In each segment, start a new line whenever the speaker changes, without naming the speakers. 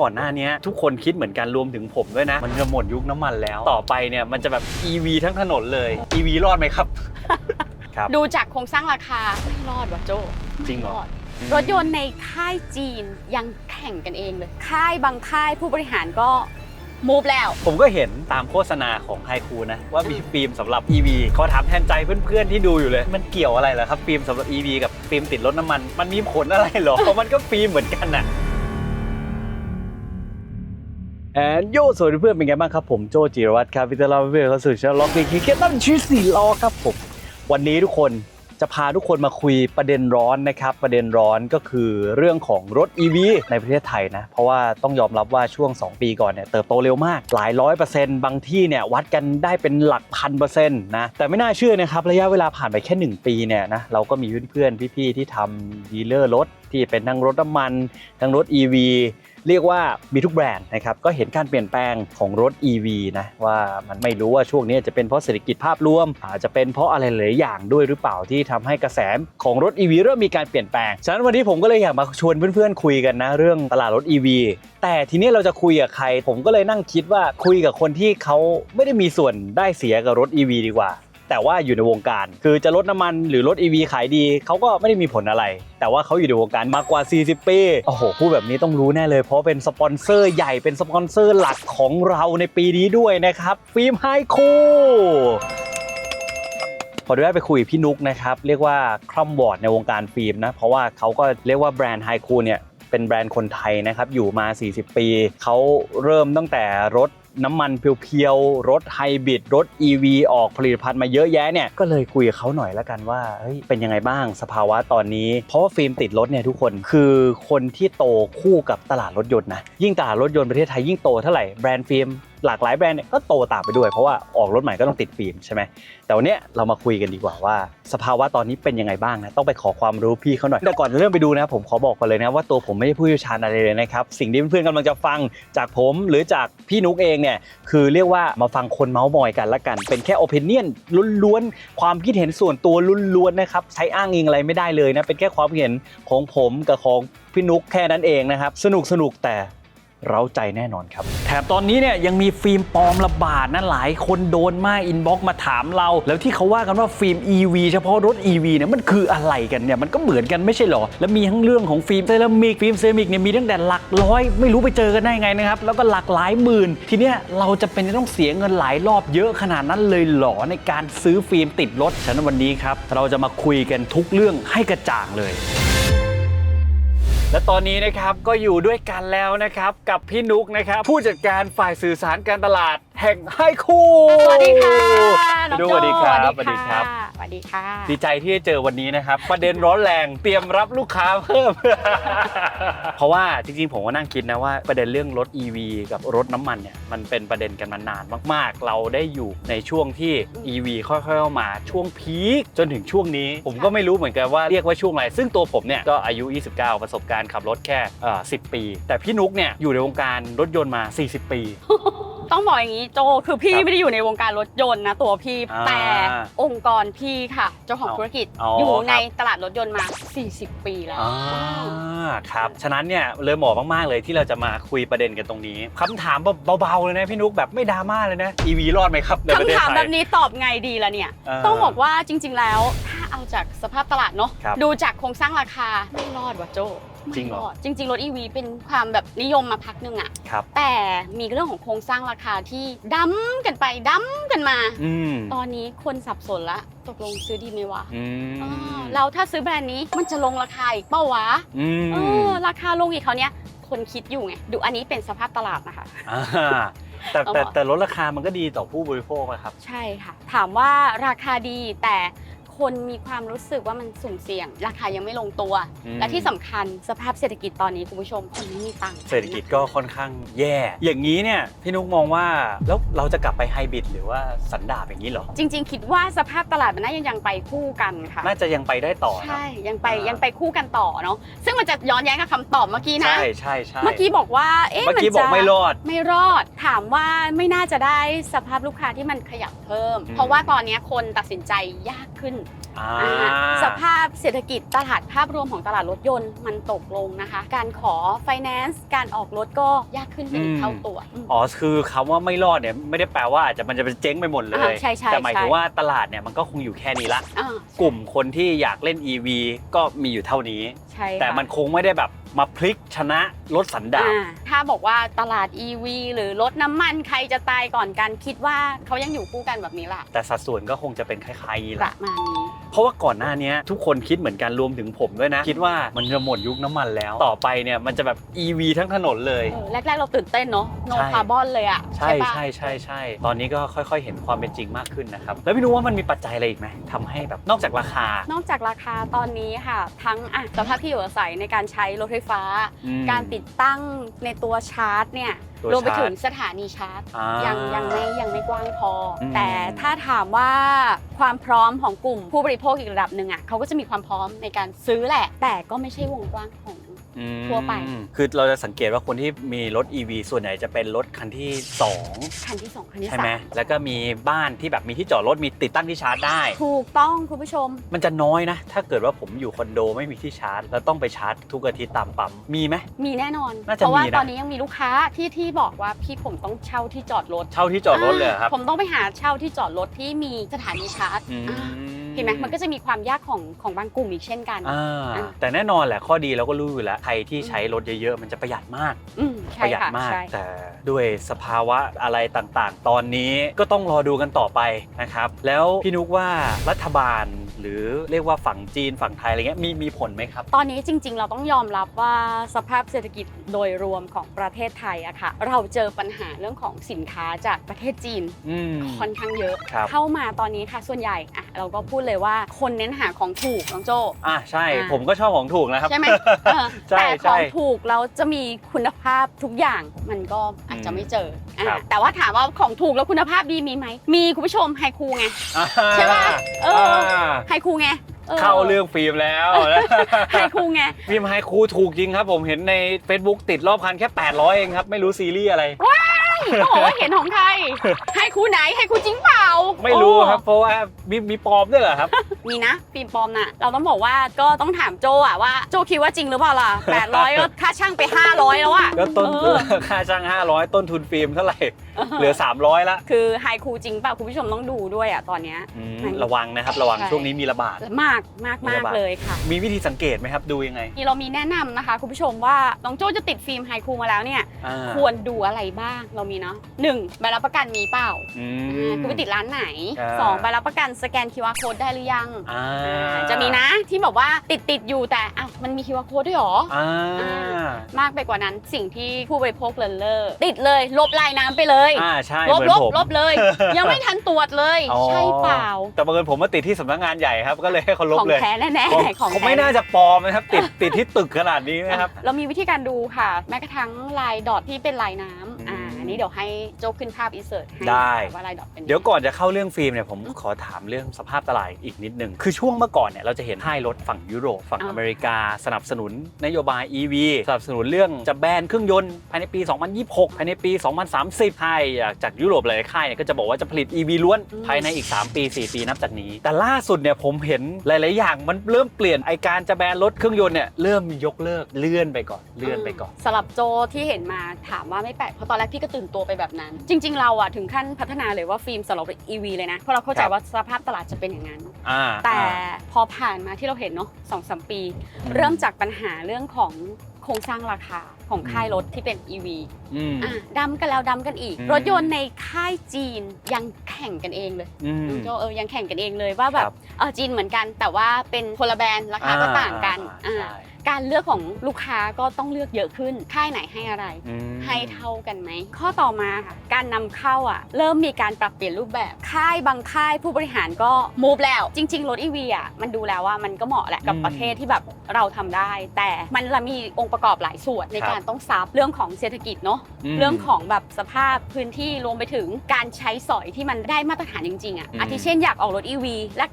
ก่อนหน้านี้ทุกคนคิดเหมือนกันรวมถึงผมด้วยนะ มันจะหมดยุคน้ำมันแล้ว ต่อไปเนี่ยมันจะแบบ EV ทั้งถนนเลย EV รอดไหมครับ ครับ
ดูจากโครงสร้างราคาไม่รอดว่ะโจ
จริงเหรอ
ไม่รถยนต์ในค่ายจีนยังแข่งกันเองเลย ค่ายบางค่ายผู้บริหารก็มูฟแล้ว
ผมก็เห็นตามโฆษณาของไฮคูนะ ว่ามีฟิล์มสำหรับ EV ขอถามแทนใจเพื่อนๆที่ดูอยู่เลย มันเกี่ยวอะไรเหรอครับฟิล์มสำหรับ EV กับฟิล์มติดรถน้ำมัน มันมีผลอะไรเหรอเพราะมันก็ฟิล์มเหมือนกันน่ะ แอนโยสวัสดีเพื่อนเป็นไงบ้างครับผมโจจิรวัตรครับวิทยาลัยเพื่อนเข้าสู่ช่องล็อกดีคิเก็ตตั้งชื่อสี่ล้อครับผมวันนี้ทุกคนจะพาทุกคนมาคุยประเด็นร้อนนะครับ ประเด็นร้อนก็คือเรื่องของรถ EV ในประเทศไทยนะ เพราะว่าต้องยอมรับว่าช่วง 2 ปีก่อนเนี่ยเติบโตเร็วมาก หลายร้อยเปอร์เซ็นต์บางที่เนี่ยวัดกันได้เป็นหลักพันเปอร์เซ็นต์นะแต่ไม่น่าเชื่อนะครับ ระยะเวลาผ่านไปแค่ 1 ปีเนี่ยนะเราก็มีเพื่อนๆพี่ๆที่ทำดีลเลอร์รถที่เป็นทั้งรถน้ำมัน ทั้งรถ EV เรียกว่ามีทุกแบรนด์นะครับก็เห็นการเปลี่ยนแปลงของรถ EV นะว่ามันไม่รู้ว่าช่วงนี้จะเป็นเพราะเศรษฐกิจภาพรวม อาจจะเป็นเพราะอะไรหลายอย่างด้วยหรือเปล่าที่ทำให้กระแสของรถ EV เริ่มมีการเปลี่ยนแปลง ฉะนั้นวันนี้ผมก็เลยอยากมาชวนเพื่อนๆคุยกันนะเรื่องตลาดรถ EV แต่ทีนี้เราจะคุยกับใคร ผมก็เลยนั่งคิดว่าคุยกับคนที่เขาไม่ได้มีส่วนได้เสียกับรถ EV ดีกว่า แต่ว่าอยู่ในวงการ คือจะลดน้ำมันหรือรถ EV ขายดีเขาก็ไม่ได้มีผลอะไร แต่ว่าเขาอยู่ในวงการมากกว่า 40 ปี โอ้โห พูดแบบนี้ต้องรู้แน่เลย เพราะเป็นสปอนเซอร์ใหญ่เป็นสปอนเซอร์หลักของเราในปีนี้ด้วยนะครับฟิล์มไฮคูพอได้ไปคุยพี่นุกนะครับเรียกว่าคร่ำวอร์ดในวงการฟิล์มนะเพราะว่าเขาก็เรียกว่าแบรนด์ไฮคูเนี่ยเป็นแบรนด์คนไทยนะครับอยู่มา 40 ปี เขาเริ่มตั้งแต่รถ น้ำมันเพียวๆ รถไฮบริดรถ EV ออกผลิตภัณฑ์มาเยอะแยะเนี่ยก็เลยคุยกับเขาหน่อยแล้วกันว่าเฮ้ยเป็นยังไงบ้างสภาวะตอนนี้ เพราะว่าฟิล์มติดรถเนี่ยทุกคนคือคนที่โตคู่กับตลาดรถยนต์นะยิ่งตลาดรถยนต์ประเทศไทยยิ่งโตเท่าไหร่แบรนด์ฟิล์ม หลากหลายแบรนด์เนี่ยก็โตตามไปด้วย เพราะว่าออกรถใหม่ก็ต้องติดฟิล์มใช่ไหมแต่วันนี้เรามาคุยกันดีกว่าว่า สภาวะตอนนี้เป็นยังไงบ้างนะต้องไปขอความรู้พี่เขาหน่อยแต่ก่อนจะเริ่มไปดูนะผมขอบอกก่อนเลยนะว่าตัวผมไม่ใช่ผู้เชี่ยวชาญอะไรเลยนะครับสิ่งที่เพื่อนๆกำลังจะฟังจากผมหรือจากพี่นุกเองเนี่ยคือเรียกว่ามาฟังคนเมาส์มอยกันละกัน เป็นแค่โอ i ิเนียนล้วนๆความคิดเห็นส่วนตัวล้วนๆนะครับใช้อ้างอิงอะไรไม่ได้เลยนะเป็นแค่ความเห็นของผมกับของพี่นุกแค่นั้นเองนะครับสนุกสนุกแต่ เร้าใจแน่นอนครับ แถมตอนนี้เนี่ยยังมีฟิล์มปลอมระบาดนะหลายคนโดนมากอินบ็อกมาถามเรา แล้วที่เขาว่ากันว่าฟิล์ม EV เฉพาะรถ EV เนี่ยมันคืออะไรกันเนี่ยมันก็เหมือนกันไม่ใช่หรอ แล้วมีทั้งเรื่องของฟิล์มเซรามิกฟิล์มเซรามิกเนี่ยมีตั้งแต่หลักร้อย ไม่รู้ไปเจอกันได้ไงนะครับแล้วก็หลักหลายหมื่น ทีเนี้ยเราจะเป็นต้องเสียเงินหลายรอบเยอะขนาดนั้นเลยหรอในการซื้อฟิล์มติดรถฉะนั้นวันนี้ครับเราจะมาคุยกันทุกเรื่องให้กระจ่างเลย และตอนนี้นะครับก็อยู่ด้วยกันแล้วนะครับ กับพี่นุกนะครับ ผู้จัดการฝ่ายสื่อสารการตลาดแห่งไฮคู
สวัสดีค่ะน้อง
ดู
โจ
สวัสดีครับ
สวัสดีค่ะส วัสดีค่ะ
ดีใจที่ได้เจอวันนี้นะครับ ประเด็นร้อนแรงเตรียมรับลูกค้าเพิ่ม เพราะว่าจริงๆ ผมก็นั่งคิดนะว่าประเด็นเรื่องรถ EV กับรถน้ำมันเนี่ยมันเป็นประเด็นกันมานานมากๆ เราได้อยู่ในช่วงที่ EV ค่อยๆเข้ามาช่วงพีคจนถึงช่วงนี้ ผมก็ไม่รู้เหมือนกันว่าเรียกว่าช่วงอะไรซึ่งตัวผมเนี่ยก็อายุ 29 ประสบการณ์ขับรถแค่เอ่อ10 ปี แต่พี่นุกเนี่ยอยู่ในวงการรถยนต์มา 40 ปี
ต้องบอกอย่างนี้โจคือพี่
ครับ
ไม่ได้อยู่ในวงการรถยนต์นะตัวพี่
อ่า
แต่องค์กรพี่ค่ะ เจ้าของ
อ๋อ
ธุรกิจ
อ๋ออ
อยู่ใน
ครับ
ตลาดรถยนต์มา 40 ปีแล้ว
อ่าครับ ฉะนั้นเนี่ยเลยเหมาะมากๆเลยที่เราจะมาคุยประเด็นกันตรงนี้คำถามแบบเบาๆเลยนะพี่นุกแบบไม่ดราม่าเลยนะ EV รอดไหมครับในประเทศ
คำถาม
ไท
แบ
ย
บนี้ตอบไงดีล่ะเนี่ย
เออ
ต้องบอกว่าจริงๆแล้ว ถ้าเอาจากสภาพตลาดเนาะ
ครับ
ดูจากโครงสร้างราคาไม่รอดว่ะโจ
จริงเหรอ
ไม่อดจริง ๆ รถ EV เป็นความแบบนิยมมาพักหนึงอะ
ครับ
แต่มีเรื่องของโครงสร้างราคาที่ดั้มกันไปดั้มกันมา
อืม
ตอนนี้คนสับสนละตกลงซื้อดีไหมวะ
อืม
อ่าเราถ้าซื้อแบรนด์นี้มันจะลงราคาอีกเป้าวะ
อืม
เออราคาลงอีกเขาวเนี้ยคนคิดอยู่ไงดูอันนี้เป็นสภาพตลาดนะคะ
อ่าแต่
เอา
แต่
เหรอ
แต่ลดราคามันก็ดีต่อผู้บริโภคอะครับ
ใช่ค่ะ ถามว่าราคาดีแต่ คนมีความรู้สึกว่ามันสุ่มเสี่ยง ราคายังไม่ลงตัว
อืม
และที่สำคัญสภาพเศรษฐกิจตอนนี้คุณผู้ชมคนไม่มีตังค์
เศรษฐกิจก็ค่อนข้างแย่ อย่างนี้เนี่ยพี่นุกมองว่าแล้วเราจะกลับไปไฮบริดหรือว่าสันดาปอย่างนี้เหรอ
จริง ๆ คิดว่าสภาพตลาดมันน่ายังยังไปคู่กันค่ะ
น่าจะยังไปได้ต่อนะ
ใช่ยังไป
อ่ายั
ยังไปคู่กันต่อเนาะซึ่งมันจะย้อนแย้งกับคำตอบเมื่อกี้นะ
ใช่ใช่ใช่
เมื่อกี้บอกว่าเอ๊ะ
เมื่อกี้
น
บ
จะ
อกไม่รอด
ไม่รอดถามว่าไม่น่าจะได้สภาพลูกค้าที่มันขยับเพิ่ม
อืม
เพราะว่าตอนนี้คนตัดสินใจยากขึ้น
อ่า
อ่าสภาพเศรษฐกิจตลาดภาพรวมของตลาดรถยนต์มันตกลงนะคะ การขอไฟแนนซ์การออกรถก็ยากขึ้นเป็นอีกเท่าตัวม
อ๋อคือคำว่าไม่รอดเนี่ยไม่ได้แปลว่าอาจจะมันจะเป็นเจ๊งไปหมดเลย
อ่าใช่ใช่
แต่หมายถึง
ใช่
ว่าตลาดเนี่ยมันก็คงอยู่แค่นี้ละ
อ่าก
ลุ่มคนที่อยากเล่น EV ก็มีอยู่เท่านี้
ใช่ค่ะ
แต่มันคงไม่ได้แบบ มาพลิกชนะรถสันดาป
อ่าถ้าบอกว่าตลาด EV หรือรถน้ำมันใครจะตายก่อนกันคิดว่าเขายังอยู่คู่กันแบบนี้ล่ะ
แต่สัดส่วนก็คงจะเป็นคล้ายๆนี้
ป
แห
ระ
ละ
มาณนี้
เพราะว่าก่อนหน้านี้ทุกคนคิดเหมือนกันรวมถึงผมด้วยนะ คิดว่ามันจะหมดยุคน้ำมันแล้ว ต่อไปเนี่ยมันจะแบบ EV ทั้งถนนเลย
เออแรกๆเราตื่นเต้นเนาะ no
ใช่
carbon เลยอะ
ใช่
ปะ
ใช่ใช่ใช่ตอนนี้ก็ค่อยๆ เห็นความเป็นจริงมากขึ้นนะครับ แล้วพี่นุ้ว่ามันมีปัจจัยอะไรอีกไหมทำให้แบบนอกจากราคา
นอกจากราคาตอนนี้ค่ะ ทั้งอะสภาพที่อยู่อาศัยในการใช้รถไฟฟ้า
อืม
การติดตั้งในตัวชาร์จเนี่ย
ตัว
รวมไป
ชาร์จ
ถึงสถานีชาร์จ
อ่า
ยังยังไม่ยังไม่กว้างพออ
ม
แต่ถ้าถามว่าความพร้อมของกลุ่มผู้บริโภคอีกระดับหนึ่งอะเขาก็จะมีความพร้อมในการซื้อแหละ แต่ก็ไม่ใช่วงกว้างของ
อืม
ทั่วไป
คือเราจะสังเกตว่าคนที่มีรถ EV ส่วนใหญ่จะเป็นรถคันที่ 2
คันที่สองคันที่
ใช่
สา
ไหม
ม
แล้วก็มีบ้านที่แบบมีที่จอดรถมีติดตั้งที่ชาร์จได้
ถูกต้องคุณผู้ชม
มันจะน้อยนะ ถ้าเกิดว่าผมอยู่คอนโดไม่มีที่ชาร์จ แล้วต้องไปชาร์จทุกอาทิตย์ตามปั๊มมีไหม
มีแน่นอน
น่าจะ
เพราะว่า
มีนะ
ตอนนี้ยังมีลูกค้าที่ที่บอกว่าพี่ผมต้องเช่าที่จอดรถ
เช่าที่จอดรถเลยเหรอครับ
ผมต้องไปหาเช่าที่จอดรถที่มีสถานีชาร์จ
อืม
อ่า เห็นไหมมันก็จะมีความยากของของบางกลุ่มอีกเช่นกัน
อ่า
อ่า
แต่แน่นอนแหละข้อดีเราก็รู้อยู่แล้วใครที่ใช้รถเยอะๆ มันจะประหยัดมาก
อืม
ป
ใช่
ระหยัด
ค่ะ
มาก
ใช่
แต่ด้วยสภาวะอะไรต่างๆ ตอนนี้ก็ต้องรอดูกันต่อไปนะครับ แล้วพี่นุกว่ารัฐบาล หรือเรียกว่าฝั่งจีนฝั่งไทยอะไรเงี้ยมีมีผลไหมครับ
ตอนนี้จริง ๆ เราต้องยอมรับว่าสภาพเศรษฐกิจโดยรวมของประเทศไทยอะค่ะ เราเจอปัญหาเรื่องของสินค้าจากประเทศจีน
อืม
ค่อนข้างเยอะ
ครับ
เข้ามาตอนนี้ค่ะส่วนใหญ่อะเราก็พูดเลยว่าคนเน้นหาของถูกน้องโจ
อะใช่
อ่า
ผมก็ชอบของถูกนะครับ
ใช่ไหมเออ
ใช่
แต่
ใช่
ของถูกเราจะมีคุณภาพทุกอย่างมันก็อาจจะไม่เจออ่ะ
ครับ
แต่ว่าถามว่าของถูกแล้วคุณภาพดีมีไหม มีคุณผู้ชมไฮคูไง
อ่า
ใช่ปะเออาไฮคูไง
เข้าเรื่องฟิล์มแล้ว
ไฮคูไง
ฟิล์มไฮคูถูกจริงครับ ผมเห็นใน Facebook ติดรอบคันแค่ 800 เองครับ ไม่รู้ซีรีส์อะไร
โอ้เห็นของใครไฮคูไหนไฮคูจริงเปล่า
ไม่รู้ครับ
โเพ
ราะว่ามีมีปลอมด้วยเหรอครับ
อ้มีนะฟิล์มปลอมน่ะ เราต้องบอกว่าก็ต้องถามโจอะว่าโจคิดว่าจริงหรือเปล่าล่ะ800ก็ค่าช่างไป 500 แล้วอะ
ก็ต้น
เออ
ค่าจ้าง 500 ต้นทุนฟิล์มเท่าไหร่ เหลือ 300 ละ
คือไฮคูจริงเปล่าคุณผู้ชมต้องดูด้วยอะตอนเนี้ย
อืม
มัน
ระวังนะครับระวัง
ใช่
ช่วงนี้มีระบาด
มากมาก
มี
มาก
ระบาด
เลยค่ะ
มีวิธีสังเกตไหมครับดูยังไง
นี่เรามีแนะนำนะคะ คุณผู้ชมว่าน้องโจ้จะติดฟิล์มไฮคูมาแล้วเนี่ย
อ่า
ควรดูอะไรบ้างเรามีเนาะหนึ่งใบรับประกันมีเปล่า
อื
อ่ามคุณไปติดร้านไหน
อ่า
สองใบรับประกันสแกน QR code ได้หรือยัง
อ่า
อ่าจะมีนะที่บอกว่าติดติดๆอยู่แต่อ้าวมันมี QR code ด้วยเหรอ
อ่า
อ่ามากไปกว่านั้นสิ่งที่ผู้บริโภคเลินเลอร์ติดเลย ลบลายน้ำไปเลย
อ่าใช่
ลบ
เหมือน
ลบ
ผม
ลบเลย ยังไม่ทันตรวจเลย
อ๋อ
ใช่เปล่า
แต่บังเอิญผมมาติดที่สำนักงานใหญ่ครับ ก็เลยให้เขาลบ
ของ
เลย
แท้แน่
ผม
ๆของ
ผม
แท้
ไม่น่าจะปลอมนะครับ ติดติดที่ตึกขนาดนี้นะครับ
เรามีวิธีการดูค่ะ แม้กระทั่งลายดอทที่เป็นลายน้ำอ่า
อืม
อั นนี้เดี๋ยวให้โจกขึ้นภาพอินเสิร์ตให้
ได้
ว่าลายดอทเป็นงไง
เดี๋ยวก่อนจะเข้าเรื่องฟิล์มเนี่ยผมขอถามเรื่องสภาพตลาดอีกนิดนึง คือช่วงเมื่อก่อนเนี่ยเราจะเห็นค่ายรถฝั่งยุโรปฝั่ง
อ่า
อเมริกา สนับสนุนนโยบาย EV สนับสนุนเรื่องจะแบนเครื่องยนต์ภายในปี 2026 ภายในปี 2030ค่ายจากยุโรปหลายๆค่ายเนี่ยก็จะบอกว่าจะผลิต EV ล้วนภายในอีก 3 ปี 4 ปีนับจากนี้ แต่ล่าสุดเนี่ยผมเห็นหลาย ๆ อย่างมันเริ่มเปลี่ยนไอการจะแบนรถเครื่องยนต์เนี่ยเริ่มยกเลิกเลื่อนไปก่อนเลื่อนไปก่อน
สำหรับโจที่เห็นมาถามว่าไม่แปลกเพราะตอนแรกพี่ก็ตื่นตัวไปแบบนั้น จริง ๆ เราอะถึงขั้นพัฒนาเลยว่าฟิล์มสำหรับ EV เลยนะ เพราะเราเข้าใจ
ครับ
ว่าสภาพตลาดจะเป็นอย่างนั้น
อ่า
แต่
อ่า
พอผ่านมาที่เราเห็นเนาะสองสามปี
อืม
เริ่มจากปัญหาเรื่องของโครงสร้างราคาของค่ายรถที่เป็น EV
อืม
อะดำกันแล้วดำกันอีก
อืม
รถยนต์ในค่ายจีนยังแข่งกันเองเลย
อืม
น้องโจเออยังแข่งกันเองเลยว่าแบ
ครับบ
เออจีนเหมือนกัน แต่ว่าเป็นคนละแบรนด์ราคาก็ต่างกัน
อ่า
อ่า
ใช่
การเลือกของลูกค้าก็ต้องเลือกเยอะขึ้น ค่ายไหนให้อะไร
อืม
ให้เท่ากันไหม ข้อต่อมาค่ะการนำเข้าอะ เริ่มมีการปรับเปลี่ยนรูปแบบ ค่ายบางค่ายผู้บริหารก็ move แล้ว จริง ๆ รถ EV อะมันดูแล้วว่ามันก็เหมาะแหละกับ
อืม
ประเทศที่แบบเราทำได้ แต่มันละมีองค์ประกอบหลายส่วนใน
ครับ
การการต้องซับเรื่องของเศรษฐกิจเนาะ
ม
เรื่องของแบบสภาพพื้นที่รวมไปถึงการใช้สอยที่มันได้มาตรฐานจริงๆอะ
อืม
อาทิเช่นอยากออกรถ EV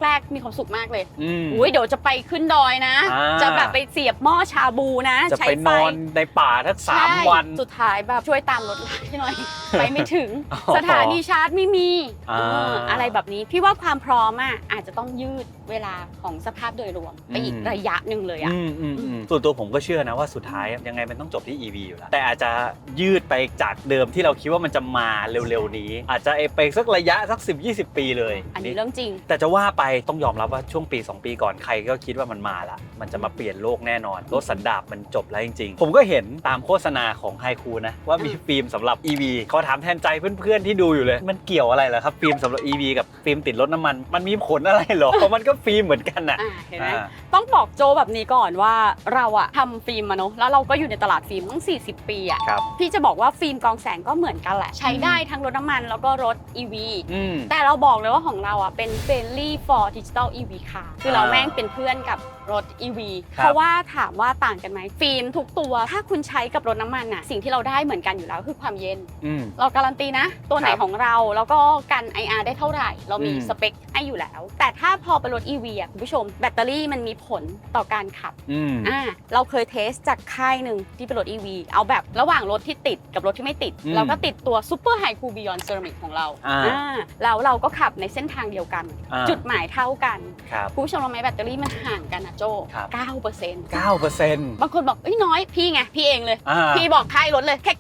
แรก ๆ มีความสุขมากเลย
อืม
อุ้ยเดี๋ยวจะไปขึ้นดอยนะ
อ่า
จะแบบไปเสียบหม้อชาบูนะ
จะ
ใช้
ไป
ไฟ
นอนในป่าทั้งสาม
ใช่
วัน
สุดท้ายแบบช่วยตามรถให้หน่อย ไปไม่ถึง
อ๋อ
สถานีชาร์จไม่มี
อ่า
เอออะไรแบบนี้ พี่ว่าความพร้อมอะอาจจะต้องยืดเวลาของสภาพโดยรวม ไปอีก
อืม
ระยะหนึ่งเลยอะ
อืมอืมอืมส่วนตัวผมก็เชื่อนะว่าสุดท้ายยังไงมันต้องจบที่ EV อยู่แล้ว แต่อาจจะยืดไปจากเดิมที่เราคิดว่ามันจะมาเร็วๆนี้ อาจจะไปสักระยะสัก 10-20 ปีเลย
อันนี้เรื่องจริง
แต่จะว่าไปต้องยอมรับว่าช่วงปี 2 ปีก่อนใครก็คิดว่ามันมาละ มันจะมาเปลี่ยนโลกแน่นอนรถสันดาปมันจบแล้วจริงๆ ผมก็เห็นตามโฆษณาของไฮคูนะ ว่ามีฟิล์มสำหรับ EV เขาถามแทนใจเพื่อนๆที่ดูอยู่เลย มันเกี่ยวอะไรเหรอครับฟิล์มสำหรับ EV กับฟิล์มติดรถน้ำมัน มันมีผลอะไรเหรอเพราะมันก็ฟิล์มเหมือนกันน่ะ
อ่าเห็นไหม
อ่า
ต้องบอกโจแบบนี้ก่อนว่าเราอะทำฟิล์มมาเนอะแล้วเราก็อยู่ในตลาดฟิล์มตั้ง 40 ปีอะ
ครับ
พี่จะบอกว่าฟิล์มกองแสงก็เหมือนกันแหละ ใช้ได้ทั้งรถน้ำมันแล้วก็รถ EV
อืม
แต่เราบอกเลยว่าของเราอะเป็น friendly for digital EV car คือเราแม่งเป็นเพื่อนกับรถ EV
ครับ
เพราะว่าถามว่าต่างกันไหมฟิล์มทุกตัว ถ้าคุณใช้กับรถน้ำมันอะสิ่งที่เราได้เหมือนกันอยู่แล้วคือความเย็น
อืม
เราการันตีนะ ตัวไหน
ครับ
ของเราแล้วก็กัน IR ได้เท่าไหร่ เรามี
อืม
สเปคให้อยู่แล้ว แต่ถ้าพอเป็นรถ EV อะคุณผู้ชม แบตเตอรี่มันมีผลต่อการขับ
อืม
อ่าเราเคยเทสจากค่ายหนึ่งที่เป็นรถ EV เอาแบบระหว่างรถที่ติดกับรถที่ไม่ติด
อืม
เราก็ติดตัว Super High Cool Beyond Ceramic ของเรา
อ่า
อ่าแล้วเราก็ขับในเส้นทางเดียวกัน
อ่า
จุดหมายเท่ากัน
ครับ
คุณผู้ชมรู้ไหมแบตเตอรี่มันห่างกันนะโจ
ครับ
9%
9เปอร์เซ็นต์
บางคนบอกเอ้ยน้อยพี่ไง พี่เองเลย
อ่า
พี่บอกค่ายรถเลยแค่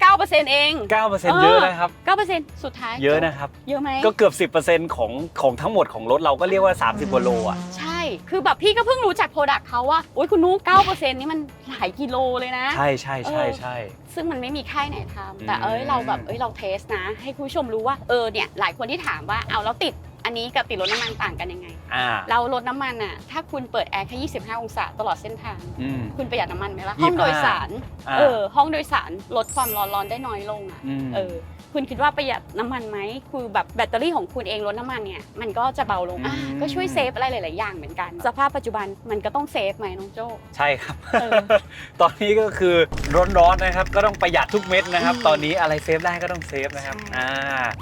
9%เอง
9เปอร์เซ็นต์เยอะนะครับ
9%สุดท้าย
เยอะนะครับ
เยอะไหม
ก็เกือบ 10%ของของทั้งหมดของรถเราก็เรียกว่า 30กว่าโลอะ
ใช่ คือแบบพี่ก็เพิ่งรู้จักโปรดักต์เขาว่าโอ้ยคุณนุ๊ก9%นี่มันหลายกิโลเลยนะ
ใช่ใช่ใช่ใช่
ซึ่งมันไม่มีค่ายไหนทำแต่
อืม
เอ้ยเราแบบเอ้ยเราเทสนะ ให้คุณผู้ชมรู้ว่าเออเนี่ยหลายคนที่ถามว่าเอาแล้วติดอั นนี้กับติดรถน้ำมันต่างกันยังไง
อ่า
เรารถน้ำมันอะ ถ้าคุณเปิดแอร์แค่25 องศาตลอดเส้นทาง
อืม
คุณประหยัดน้ำมันไหมล่ะ
25
ห้องโดยสาร
อ่า
เออ ห้องโดยสารลดความร้อนร้อนได้น้อยลงอะ
อืม
เออ คุณคิดว่าประหยัดน้ำมันไหมคือแบบแบตเตอรี่ของคุณเองรถน้ำมันเนี่ยมันก็จะเบาลงอะก็ช่วยเซฟอะไรหลาย ๆ อย่างเหมือนกัน สภาพปัจจุบันมันก็ต้องเซฟไหมน้องโจ้
ใช่ครับ
เออ
ตอนนี้ก็คือร้อนๆนะครับ ก็ต้องประหยัดทุกเม็ดนะครับ
อืม
ตอนนี้อะไรเซฟได้ก็ต้องเซฟนะครับ
ใช่
อ่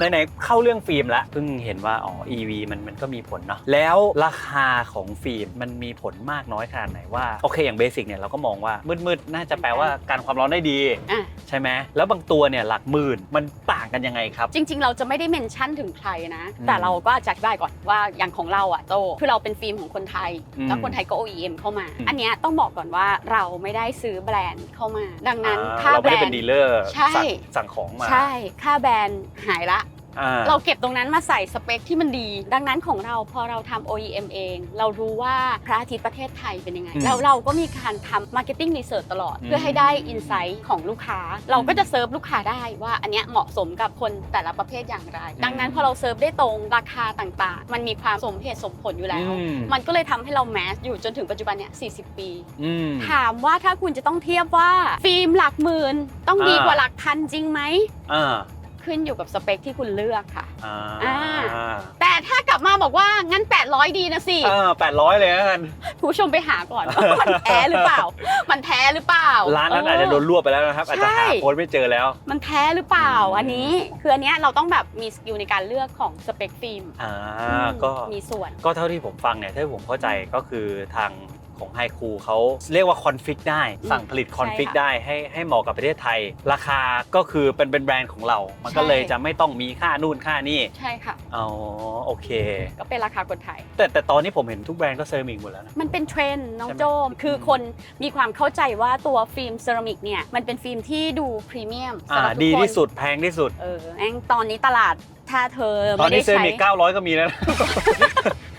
าไหนๆเข้าเรื่องฟิล์มละเพิ่งเห็นว่าอ๋อ EV มันมันก็มีผลเนาะแล้วราคาของฟิล์มมันมีผลมากน้อยขนาดไหนว่าโอเคอย่างเบสิกเนี่ยเราก็มองว่ามืดๆน่าจะแปลว่าการความร้อนได้ดี
อะ
ใช่ไหมแล้วบางตัวเนี่ยหลักหมื่นมันต่างกันยังไงครับ
จริง ๆ เราจะไม่ได้เมนชั่นถึงใครนะ
อืม
แต่เราก็จะอธิบายก่อนว่าอย่างของเราอะโจคือเราเป็นฟิล์มของคนไทย
อืม
แล้วคนไทยก็ OEM เข้ามา
อืม
อันเนี้ยต้องบอกก่อนว่าเราไม่ได้ซื้อแบรนด์เข้ามา ดังนั้น
อ่า
ค่า
เรา
แบ
ไม่
ร
ได้
น
เป็น
ด์
ดีลเลอร์
ใช่
สั่งสั่งของมา
ใช่ ค่าแบรนด์หายละ
อ่า
เราเก็บตรงนั้นมาใส่สเปคที่มันดี ดังนั้นของเราพอเราทำ OEM เอง เรารู้ว่าพระอาทิตย์ประเทศไทยเป็นยังไง
อืม
แล้วเราก็มีการทำ Marketing Research ตลอด
อืม
เพื่อให้ได้อินไซต์ของลูกค้า เราก็จะเซิร์ฟลูกค้าได้ว่าอันเนี้ยเหมาะสมกับคนแต่ละประเภทอย่างไร ดังนั้นพอเราเซิร์ฟได้ตรงราคาต่างๆ มันมีความสมเหตุสมผลอยู่แล้ว
อืม
มันก็เลยทำให้เราแมสอยู่จนถึงปัจจุบันเนี่ย40 ปี
อืม
ถามว่าถ้าคุณจะต้องเทียบว่าฟิล์มหลักหมื่นต้องดี
อ่า
กว่าหลักพันจริงไหม
อ่า
ขึ้นอยู่กับสเปคที่คุณเลือกค่ะ
อ่า
อ่า แต่ถ้ากลับมาบอกว่างั้น 800 ดีนะสิ
อ่าแปดร้อยเลยนะกัน
คุณผู้ชมไปหาก่อน ว่ามันแท้หรือเปล่า มันแท้หรือเปล่า
ร้านนั้นอาจจะโดนรวบไปแล้วนะครับ อาจจะหา
ใช่
โค้ดไม่เจอแล้ว
มันแท้หรือเปล่า
อืม
อันนี้คืออันเนี้ยเราต้องแบบมีสกิลในการเลือกของสเปคฟิล์ม
อ่า
อืม
ก็
มีส่วน
ก็เท่าที่ผมฟังเนี่ยถ้าผมเข้าใจก็คือทาง ของไฮคูเขาเรียกว่าคอนฟิกได้
อืม
สั่งผลิตคอนฟิก
ใช่ค่ะ
ได้ให้ให้เหมาะกับประเทศไทย ราคาก็คือเป็นเป็นแบรนด์ของเรา มันก็
ใช่
เลยจะไม่ต้องมีค่านู่นค่านี่
ใช่ค่ะ
อ๋อโอเค
ก็เป็นราคาคนไทย
แต่แต่ตอนนี้ผมเห็นทุกแบรนด์ก็เซรามิกหมดแล้วนะ
มันเป็นเทรนด์น้อง
ใช่ไหม
โจมคือคนมีความเข้าใจว่าตัวฟิล์มเซรามิกเนี่ยมันเป็นฟิล์มที่ดูพรีเมียม
อ่า
สำหรับทุก
ดี
คน
ที่สุดแพงที่สุด
เออแองตอนนี้ตลาดถ้าเธอ
ตอน
ไม่
นี้
ได้
เซรา
ใช้
มิก900 ก็มีแล้ว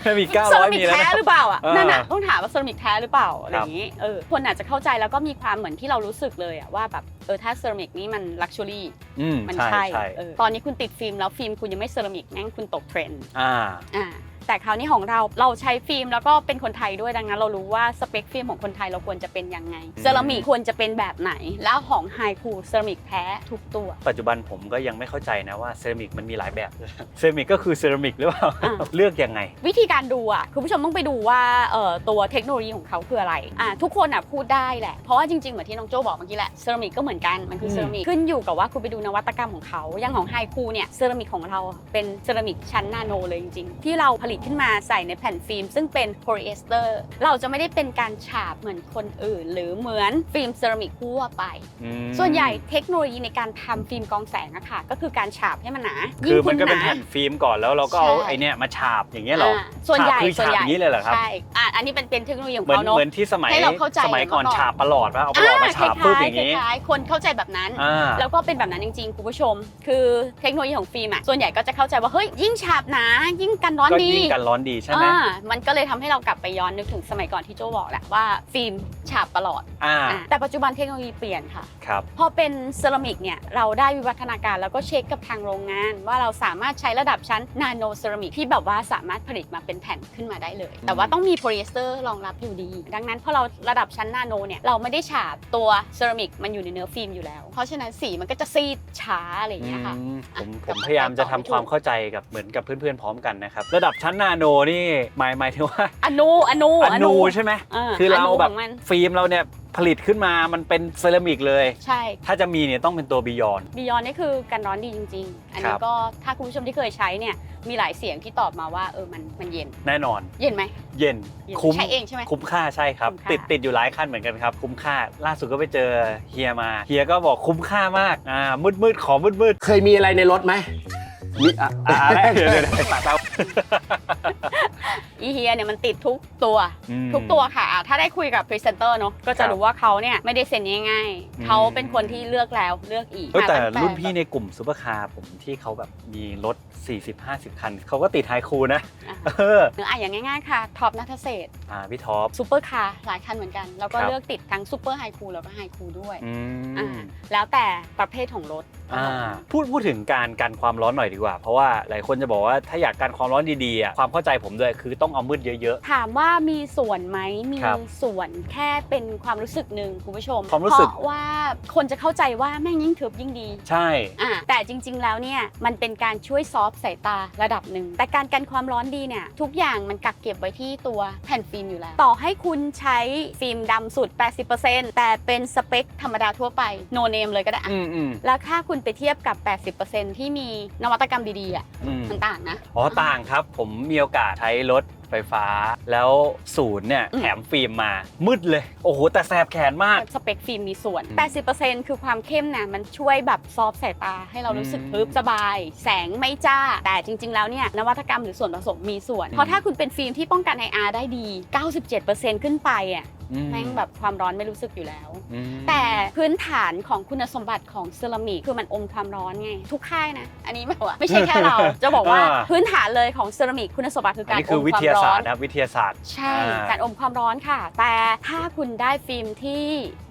นะเซรามิก
เซรา
900
มิ
มี
ก
แล้ว
แท้
นะ
หรือเปล่าอะ
เออ
นั่นน่ะต้องถามว่าเซรามิกแท้หรือเปล่าอะไร
ค
อ
รับ
ย่างนี้เออคนอาจจะเข้าใจแล้วก็มีความเหมือนที่เรารู้สึกเลยอะว่าแบบเออถ้าเซรามิกนี่มันลักชัวรี่
อืม
มัน
ใช่
ใช่
ใช่
เออตอนนี้คุณติดฟิล์มแล้วฟิล์มคุณยังไม่เซรามิกงั้นคุณตกเทรนด์
อ่า
อ่า แต่คราวนี้ของเราเราใช้ฟิล์มแล้วก็เป็นคนไทยด้วยดังนั้น เรารู้ว่าสเปคฟิล์มของคนไทยเราควรจะเป็นยังไงเซรามิกควรจะเป็นแบบไหน แล้วของไฮคูเซรามิกแท้ทุกตัว
ปัจจุบันผมก็ยังไม่เข้าใจนะว่าเซรามิกมันมีหลายแบบเซรามิกก็คือเซรามิกหรือเปล่า
อ่า
เลือกยังไง
วิธีการดูอะคุณผู้ชมต้องไปดูว่าเอ่อตัวเทคโนโลยีของเขาคืออะไรอะทุกคนอะพูดได้แหละเพราะว่าจริงๆเหมือนที่น้องโจบอกเมื่อกี้แหละเซรามิกก็เหมือนกันมันคือ
ม
เซรามิกขึ้นอยู่กับว่าคุณไปดูนวัตกรรมของเขาอย่างของไฮคูเนี่ยเซรามิกของเราเป็นเซรามิกชั้นนาโนเลยจริงๆที่เราผลิตขึ้นมาใส่ในแผ่นฟิล์ม ซึ่งเป็นโพลีเอสเตอร์เราจะไม่ได้เป็นการฉาบเหมือนคนอื่น หรือเหมือนฟิล์มเซรามิกทั่วไป
อืม
ส่วนใหญ่เทคโนโลยีในการทำฟิล์มกรองแสงอะค่ะ ก็คือการฉาบให้มันหนา
คือมันก็
ยิ่ง
เป็น
ณหา
แผ่นฟิล์มก่อนแล้วเราก็เอา
ใช่
ไอเนี้ยมาฉาบอย่างเงี้ยเหรอ
อ่าส่วนใหญ่
ฉาบคือ
ส่วน
ฉาบ
ใหญ่
อย่างนี้เลยเหรอครับ
ใช่อะอันนี้เป็นเป็นเทคโนโลยีของ
เหมือน
เขาเนาะ
เหมือนที่สมัย
ให้เราเข้าใจ
สมัยก่อน
เมื่อก่อน
ฉาบประหลอดป่ะเอาประหลอดมาฉาบ
ค
ปุ๊บ
ล้า
อยย่าง
ๆ
นี้
คล้ายๆคนเข้าใจแบบนั้น
อ่า
แล้วก็เป็นแบบนั้นจริงๆคุณผู้ชม คือเทคโนโลยีของฟิล์มอะส่วนใหญ่ก็จะเข้าใจว่าเฮ้ยยิ่งฉาบหนายิ่งกันร้อน
ก็
ดี
ยิ่งกันร้อนดีใช่ไหม
อ่ามันก็เลยทำให้เรากลับไปย้อนนึกถึงสมัยก่อนที่โจบอกแหละว่าฟิล์มฉาบประหลอด
อ่า
อะแต่ปัจจุบันเทคโนโลยีเปลี่ยนค่ะ
ครับ
พอเป็นเซรามิกเนี่ยเราได้วิวัฒนาการแล้วก็เช็คกับทางโรงงาน ว่าเราสามารถใช้ระดับชั้นนาโนเซรามิกที่แบบว่าสามารถผลิตมาเป็นแผ่นขึ้นมาได้เลย แต่ว่าต้องมีโพลีเอสเตอร์รองรับอยู่ดี ดังนั้นพอเราระดับชั้นนาโนเนี่ยเราไม่ได้ฉาบตัวเซรามิกมันอยู่ในเนื้อฟิล์มอยู่แล้ว เพราะฉะนั้นสีมันก็จะซีดช้าอะไรอย่างเงี้ยค่ะ
อืมผม
อะ
ผมพยายามจะทำความเข้าใจกับเหมือนกับเพื่อนๆพร้อมกันนะครับระดับชั้นนาโนนี่หมายหมายถึงว่า
อนุอนุ
อนูใช่ไหมาคือเรา
นุ
แบบ
ของมัน
ฟิล์มเราเนี่ยผลิตขึ้นมามันเป็นเซรามิกเลย
ใช่
ถ้าจะมีเนี่ยต้องเป็นตัวบิยอน
บิยอนนี่คือกันร้อนดีจริง ๆ อัน
ครั
นี้
บ
ก็ถ้าคุณผู้ชมที่เคยใช้เนี่ยมีหลายเสียงที่ตอบมาว่าเออมันมันเย็น
แน่นอน
เย็นไหม
เย็น
เย็น
คุ้ม
ใช้เองใช่ไหม
คุ้มค่าใช่ครับ
คุ้มค่า
ติดติดอยู่หลายขั้นเหมือนกันครับ คุ้มค่า ล่าสุดก็ไปเจอเฮียมา เฮียก็บอกคุ้มค่ามาก อ่ามืดมืดๆขอมืดมืด
เคยมีอะไรในรถไหม
ๆมีอะอะอะไรเดี๋ยวเดี๋ยว เดี๋ยวปากเรา
อีเฮียเนี่ยมันติดทุกตัว
อืม
ทุกตัวค่ะอะ ถ้าได้คุยกับพรีเซนเตอร์เนาะก็
ค
จะ
รับ
รู้ว่าเขาเนี่ยไม่ได้เซ็นง่าย
อืม
ๆเขาเป็นคนที่เลือกแล้วเลือกอีก
เฮ้ยแต่
มาง
รุ่นพี่ในกลุ่มซูเปอร์คาร์ผมที่เขาแบบมีรถ 40-50 คัน เขาก็ติดไฮคูลนะ
อะ
เออ
หรืออะอย่างง่ายๆค่ะท็อปนัทเศรษฐ์
อ่าพี่ท็อป
ซูเปอร์คาร์หลายคันเหมือนกัน แล้วก็
ครับ
เลือกติดทั้งซูเปอร์ไฮคูลแล้วก็ไฮคูลด้วย
อื
อ่าม แล้วแต่ประเภทของรถ
อ่าพูดพูดถึงการกันความร้อนหน่อยดีกว่า เพราะว่าหลายคนจะบอกว่าถ้าอยากกันความร้อนดีๆอะความเข้าใจผมด้วยคือต้องเอามืดเยอะ
ถามว่ามีส่วนไหมมี
ครับ
ส่วนแค่เป็นความรู้สึกหนึ่งคุณผู้ชม
ความรู้สึก
เพราะว่าคนจะเข้าใจว่าแม่งยิ่งทึบยิ่งดี
ๆ ใช่
อะแต่จริงๆแล้วเนี่ยมันเป็นการช่วยซอฟต์สายตาระดับหนึ่ง แต่การกันความร้อนดีเนี่ย ทุกอย่างมันกักเก็บไว้ที่ตัวแผ่นฟิล์มอยู่แล้ว ต่อให้คุณใช้ฟิล์มดำสุด 80%แต่เป็นสเปคธรรมดาทั่วไปโนเนมเลยก็ได้อะ
อืมอืม
แล้วถ้าคุณไปเทียบกับ 80%ที่มีนวัตกรรมดีๆอะ
อืม
มันต่างนะ
อ๋อต่างครับ ผมมีโอกาสใช้รถ ไฟฟ้า แล้วศูนย์เนี่ย
อืม
แถมฟิล์มมา มืดเลย โอ้โห แต่แสบแขนมาก
สเปคฟิล์มมีส่วน
อืม
80%คือความเข้มนะมันช่วยแบบซอฟต์สายตาให้เรารู้สึก
อืม
ทึบสบาย แสงไม่จ้า แต่จริง ๆ แล้วเนี่ยนวัตกรรมหรือส่วนผสมมีส่วน
อืม
เพราะถ้าคุณเป็นฟิล์มที่ป้องกัน IR ได้ดี 97%ขึ้นไปอะ
อื
แม่งแบบความร้อนไม่รู้สึกอยู่แล้ว
อืม
แต่พื้นฐานของคุณสมบัติของเซรามิกคือมันอมความร้อนไง ทุกค่ายนะ อันนี้แบบว่าไม่ใช่แค่เรา จะบอกว่า
อ่า
พื้นฐานเลยของเซรามิกคุณสมบัติคือ
อัน
การ
นี้
อ
คือ
ม
วิ
ควา
ท
ม
ยา
ร้
ศา
อ
สต
น
ร์นะครับวิทยาศาสตร์
ใช่
อ่า
การอมความร้อนค่ะ แต่ถ้าคุณได้ฟิล์มที่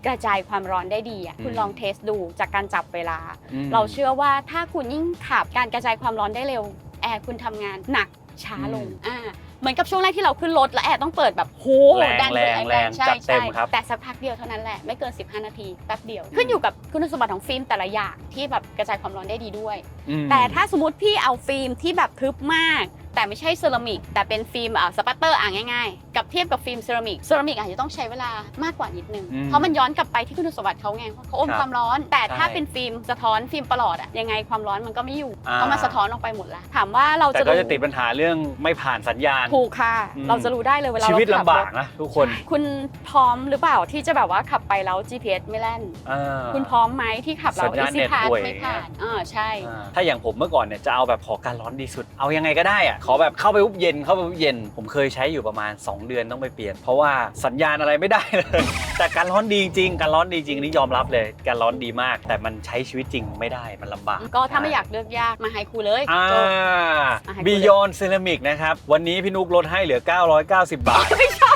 กระจายความร้อนได้ดีอะ
อืม
คุณลองเทสดูจากการจับเวลา
อืม
เราเชื่อว่าถ้าคุณยิ่งขับการกระจายความร้อนได้เร็ว แอร์คุณทำงานหนักช้าลง
อืม
อ่า เหมือนกับช่วงแรกที่เราขึ้นรถแล้วแอร์ต้องเปิดแบบโห
แรง
ดัน
แรง
เลย
แรง
ใช่
จัดเต็
ใช่
มครับ
แต่สักพักเดียวเท่านั้นแหละไม่เกิน 15 นาทีแป๊บเดียว ขึ้นอยู่กับคุณสมบัติของฟิล์มแต่ละอย่างที่แบบกระจายความร้อนได้ดีด้วย
อืม
แต่ถ้าสมมติพี่เอาฟิล์มที่แบบทึบมาก แต่ไม่ใช่เซรามิกแต่เป็นฟิล์มอ่าสปัตเตอร์อ่างง่ายๆ กับเทียบกับฟิล์มเซรามิกเซรามิกอาจจะต้องใช้เวลามากกว่านิดนึง
อืม
เพราะมันย้อนกลับไปที่คุณสมบัติเขาไงว่าเขาอม
ครับ
ความร้อน แต่ถ้า
ใช่
เป็นฟิล์มสะท้อนฟิล์มประหลอดอะยังไงความร้อนมันก็ไม่อยู่
อ่า
เพราะมันสะท้อนออกไปหมดแล้วถามว่าเรา
แต่
จะ
ก็
รู้
จะติดปัญหาเรื่องไม่ผ่านสัญญาณ
ถูกค่ะ
อืม
เราจะรู้ได้เลยเวลา
ชีวิต
เรขั
ลำบาก
รถ
นะทุกคน
ใช่คุณพร้อมหรือเปล่าที่จะแบบว่าขับไปแล้ว GPS ไม่แล่น
อ่า
คุณพร้อมไหมที่ขับเรา
สัญญาณ
Easy
เน็ต
Pass
ห่วย
ไม่ผ่านอ่าใช่
อ่าถ้าอย่างผมเมื่อก่อนเนี่ยจะเอาแบบขอการร้อนดีสุด เอายังไงก็ได้อะขอแบบเข้าไปปุ๊บเย็นเข้าไปปุ๊บเย็น ผมเคยใช้อยู่ประมาณ 2 เดือนต้องไปเปลี่ยน เพราะว่าสัญญาณอะไรไม่ได้เลย แต่การร้อนดีจริงการร้อนดีจริงอันนี่ยอมรับเลย การร้อนดีมาก แต่มันใช้ชีวิตจริงไม่ได้มันลำบาก
ก็ถ้าไม่อยากเลือกยากมาไฮคูเลย
อ่า
จบ มาให้กูเลย
บียอนเซรามิกนะครับ วันนี้พี่นุกลดให้เหลือ 990 บาท
ไม่ใช่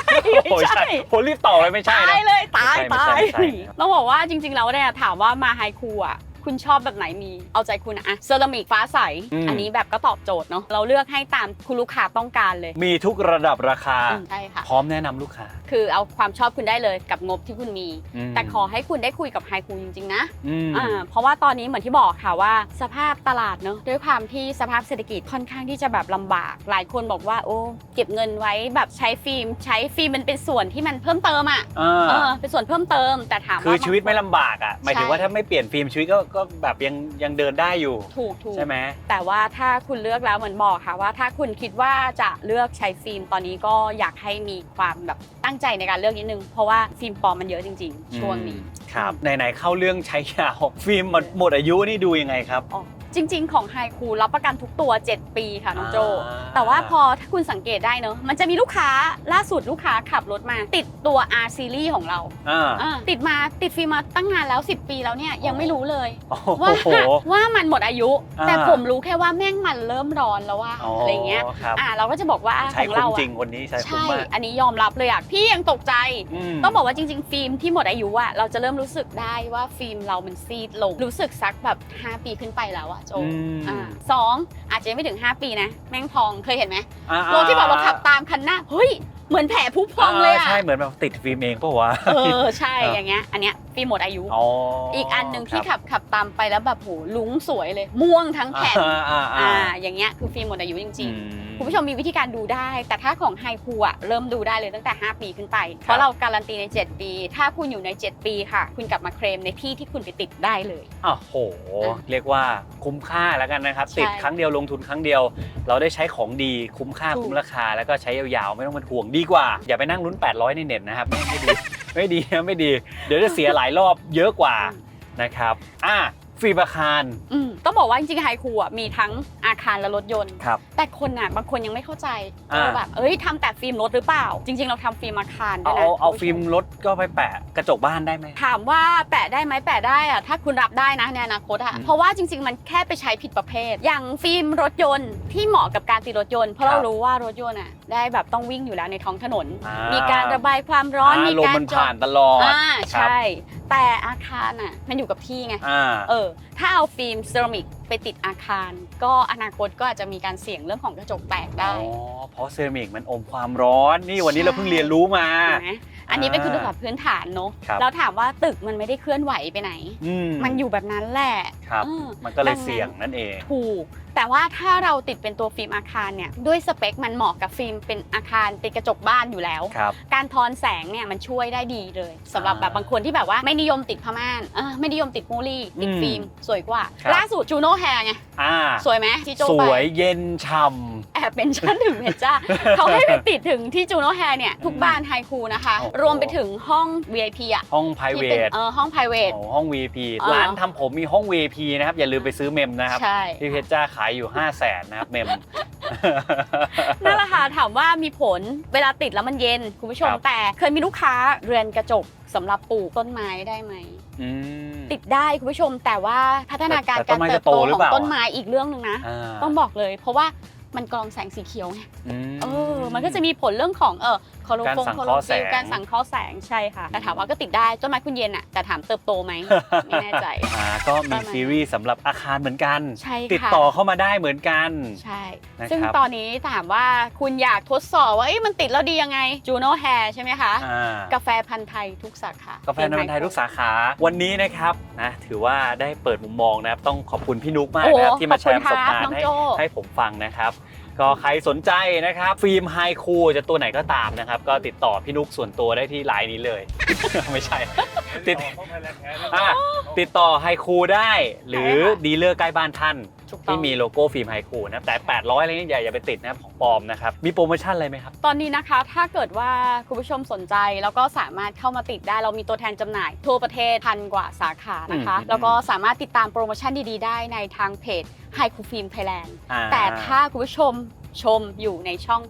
โอ้ย
ไม่ใช่
ผมรีบต่อไปไม่ใช่
ตาย
นะ
เลยตาย
ไม่
ตา
ใช่
ย
ไม่ใช่ไม่ใช่
ต้องบอกว่าจริง ๆ แล้วเนี่ยถามว่ามาไฮคูอะ คุณชอบแบบไหนมี เอาใจคุณอะเซรามิกฟ้าใส
อืม
อันนี้แบบก็ตอบโจทย์เนาะเราเลือกให้ตามคุณลูกค้าต้องการเลย
มีทุกระดับราคา
อืมใช่ค่ะ
พร้อมแนะนำลูกค้า
คือเอาความชอบคุณได้เลยกับงบที่คุณมี
ม
แต่ขอให้คุณได้คุยกับไฮคูจริงๆนะ
อืม
อ่าเพราะว่าตอนนี้เหมือนที่บอกค่ะว่า สภาพตลาดเนอะด้วยความที่สภาพเศรษฐกิจค่อนข้างที่จะแบบลำบาก หลายคนบอกว่าโอ้เก็บเงินไว้แบบใช้ฟิล์ม ใช้ฟิล์มมันเป็นส่วนที่มันเพิ่มเติมอะ
อ่า
เออเป็นส่วนเพิ่มเติมแต่ถามว่า
คือชีวิตไม่ลำบากอะหมายถึง
ใช่
ว่าถ้าไม่เปลี่ยนฟิล์มชีวิตก็ก็แบบยังยังเดินได้อยู่
ถูกถูก
ใช่ไหม
แต่ว่าถ้าคุณเลือกแล้วเหมือนบอกค่ะว่า ถ้าคุณคิดว่าจะเลือกใช้ฟิล์มตอนนี้ก็อยากให้มีความแบบตั้งใจในการเลือกนิดนึง เพราะว่าฟิล์มปลอมมันเยอะจริง ๆ ช่วงนี้
ครับไหนๆเข้าเรื่องใช้ยาวฟิล์มหมดหมดอายุนี่ดูยังไงครับ
อ๋อ จริง ๆ ของไฮคูรับประกันทุกตัว 7 ปีค่ะน้องโจ
อ่า
แต่ว่าพอถ้าคุณสังเกตได้เนอะมันจะมีลูกค้าล่าสุดลูกค้าขับรถมา ติดตัว R series ของเรา
อ่า
อ่าติดมาติดฟิล์มมาตั้งนานแล้ว 10 ปีแล้วเนี่ยยังไม่รู้เลย
โอ้โห
ว่าว่ามันหมดอายุ
อ่า
แต่ผมรู้แค่ว่าแม่งมันเริ่มร้อนแล้วว่าอะไรเงี้ย
ครับ
อ่าเราก็จะบอกว่า
ใช้
ของ
คุ้
เรา
ม
อะ
จริงคนนี้ใช้คุ้ม
ใช่
มาก
อันนี้ยอมรับเลยอะพี่ยังตกใจ
ม
ต้องบอกว่าจริงๆ ฟิล์มที่หมดอายุอะเราจะเริ่มรู้สึกได้ว่าฟิล์มเรามันซีดลง รู้สึกสักแบบ 5 ปีขึ้นไปแล้วอะโจ
อืม
อ่าสองอาจจะยังไม่ถึง 5 ปีนะ แม่งพองเคยเห็นไหม
อ่าร
ถที่แบบเราขับตามคันหน้า เฮ้ย เหมือนแผลผุพองเลยอะ
ใช่เหมือนแบบติดฟิล์มเองปะวะ
เออ ใช่
ครับ
อย่างเงี้ย อันเนี้ยฟิล์มหมดอายุ
อ๋อ
อี
อี
กอันหนึ่งที่ขับขับตามไปแล้วแบบโหลุงสวยเลย ม่วงทั้งแผ่น
อ่าอ่า
อ่า
อ่า
อย่างเงี้ยคือฟิล์มหมดอายุจริง
อื
ๆ
ม
คุณผู้ชมมีวิธีการดูได้ แต่ถ้าของไฮคูอะเริ่มดูได้เลยตั้งแต่ 5 ปีขึ้นไป เพราะเราการันตีใน 7 ปี ถ้าคุณอยู่ใน 7 ปีค่ะ คุณกลับมาเคลมในที่ที่คุณไปติดได้เลย
อ้าวโห
อะ
เรียกว่าคุ้มค่าแล้วกันนะครับ
ใช่
ติดครั้งเดียวลงทุนครั้งเดียว เราได้ใช้ของดีคุ้มค่า
ถูก
คุ้มราคา แล้วก็ใช้ยาวๆไม่ต้องเป็นห่วงดีกว่า อย่าไปนั่งลุ้น 800 ในเน็ตนะครับไม่ไม่ดีไม่ดีนะไม่ดี เดี๋ยวจะเสียหลายรอบเยอะกว่านะครับอะ ฟิล์มอาคาร
อืมต้องบอกว่าจริงๆไฮคูอะมีทั้งอาคารและรถยนต์
ครับ
แต่คนอะบางคนยังไม่เข้าใจ
อ่า
ว่าแบบเอ้ยทำแต่ฟิล์มรถหรือเปล่า จริง ๆ เราทำฟิล์มอาคารด้ว
เอา
ยนะ
เอาเอา
คุณผู้ช
ฟิล์มรถก็ไปแปะกระจกบ้านได้ไหม
ถามว่าแปะได้ไหมแปะได้อะถ้าคุณรับได้นะในอนาคตอะ
อืม
เพราะว่าจริง ๆ มันแค่ไปใช้ผิดประเภท อย่างฟิล์มรถยนต์ที่เหมาะกับการติดรถยนต์เพราะ
ครั
เรา
บ
รู้ว่ารถยนต์อะได้แบบต้องวิ่งอยู่แล้วในท้องถนน
อ่า
มีการระบายความร้อน
อ่า
มี
ลม
การ
มัน
จอ
ผ่า
ด
นตลอด
อ่า
ครับ
ใช่ แต่อาคารอะมันอยู่กับที่ไง
อ่า
เออถ้าเอาฟิล์มเซรามิกไปติดอาคาร ก็อนาคตก็อาจจะมีการเสี่ยงเรื่องของกระจกแตกได้
อ๋อเพราะเซรามิกมันอมความร้อนนี่วันนี้
ใช่
เราเพิ่งเรียนรู้มา
ถูกไหม อันนี้เป็นคุณสมบัติพื้นฐานเนอะ
ครับ
แล้วถามว่าตึกมันไม่ได้เคลื่อนไหวไปไหน
อื
มันอยู่แบบนั้นแหละ
ครับ
เออ
มันก็เลย
ดังนั้น
เสี่ยงนั่นเอง
ถูก แต่ว่าถ้าเราติดเป็นตัวฟิล์มอาคารเนี่ยด้วยสเปคมันเหมาะกับฟิล์มเป็นอาคารเป็นกระจกบ้านอยู่แล้ว
ครับ
การทอนแสงเนี่ยมันช่วยได้ดีเลยสำหรับ
อ่า
แบบบางคนที่แบบว่าไม่นิยมติดผ้าม่านเออไม่นิยมติดมูลี่ติด
อืม
ฟิล์มสวยกว่า
ครับ
ล่าสุดจูโน่แฮร์ไง
อ่า
สวยไหมที่โจ
ส
ไป
วยเย็นฉ่
แอบเป็นชั้นถึงเพชรจ้าเขาให้ไปติดถึงที่จูโน่แฮร์เนี่ยทุกบ้านไฮคูนะคะ
โอ้โห
รวมไปถึงห้อง VIP อะำ
ห้อง
ที่
private
เป็นเออห้อง private
โอ้ห้อง VP
เออ
ร้านทำผมมีห้อง VP นะครับ อย่าลืมไปซื้อเมมนะครับ
ใช่
พี่เพชรจ้าขายอยู่ 5 0 0แสนนะครับเมม
นั่นแหละค่ะถามว่ามีผลเวลาติดแล้วมันเย็น คุณผู้ชม
ครับ
แต่เคยมีลูกค้าเรือนกระจกสำหรับปลูกต้นไม้ได้ไหม
อืม
ติดได้คุณผู้ชมแต่ว่าพัฒนาการ
แต่ต้
กานร
ไม้
เติ
จะ
บ
โต
โต
หรือ
ขอ
เป
ง
ล่า
ต้นไม้อีกเรื่องหนึ่งนะ
อ่า
ต้องบอกเลย เพราะว่า มันกรองแสงสีเขียวไง
อืม
เออมันก็จะมีผลเรื่องของเออคอโร
การ
ฟง
สัง
คอ
เค
โร
ราะห์
ฟิล
แสง
การสังเคราะห์แสงใช่ค่ะแต่ถามว่าก็ติดได้ต้นไม้คุณเย็นอะแต่ถามเติบโตไหมไม่แน่ใจ
อ่าก็มี
ประมาณ
ซีรีส์สำหรับอาคารเหมือนกัน
ใช่ค่ะ
ติดต่อเข้ามาได้เหมือนกัน
ใช่
นะครับ
ซึ่งตอนนี้ถามว่าคุณอยากทดสอบว่าเอ้ยมันติดแล้วดียังไงจูโน่แฮร์ใช่ไหมคะ
อ่า
กาแฟพันธุ์ไทยทุกสาขากา
แฟนมันไทยทุกสาขา วันนี้นะครับนะถือว่าได้เปิดมุมมองนะครับ ต้องขอบคุณพี่นุกมาก
โอ้
นะครับที่มาแชร์ประสบ
ขอบ
การ
คุณ
ณ์
ครับน้อง
ให้
โจ้
ให้ผมฟังนะครับ ก็ใครสนใจนะครับ ฟิล์มไฮคูจะตัวไหนก็ตามนะครับ ก็ติดต่อพี่นุกส่วนตัวได้ที่ไลน์นี้เลย ไม่ใช่ ติด อะติดต่อไฮคูได้ หรือดีลเลอร์ใกล้บ้านท่าน
ถูกต้อง
ที่มีโลโก้ฟิล์มไฮคูนะครับแต่ 800 อะไรนี้อย่าอย่าไปติดนะครับของปลอมนะครับ มีโปรโมชั่นอะไรไหมครับ
ตอนนี้นะคะถ้าเกิดว่าคุณผู้ชมสนใจแล้วก็สามารถเข้ามาติดได้ เรามีตัวแทนจำหน่ายทั่วประเทศพันกว่าสาขานะคะ
อืม
แล้วก็สามารถติดตามโปรโมชั่นดีๆ ได้ในทางเพจ High Cool Film Thailand
อ่า
แต่ถ้าคุณผู้ชมชมอยู่ในช่อง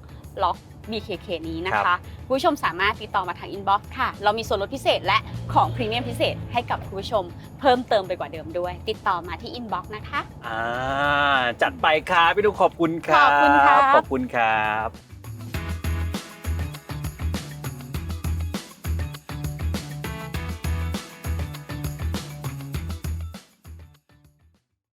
ล็อก BKK นี้นะ
ครั
คะ
บ
คุณผู้ชมสามารถติดต่อมาทางอินบ็อกซ์ค่ะ เรามีส่วนลดพิเศษและของพรีเมียมพิเศษให้กับคุณผู้ชม เพิ่มเติมไปกว่าเดิมด้วย ติดต่อมาที่อินบ็อกซ์นะคะ
อ่าจัดไปครับพี่นุกขอบคุณครับ
ขอบคุณครับ
ขอบคุณครับ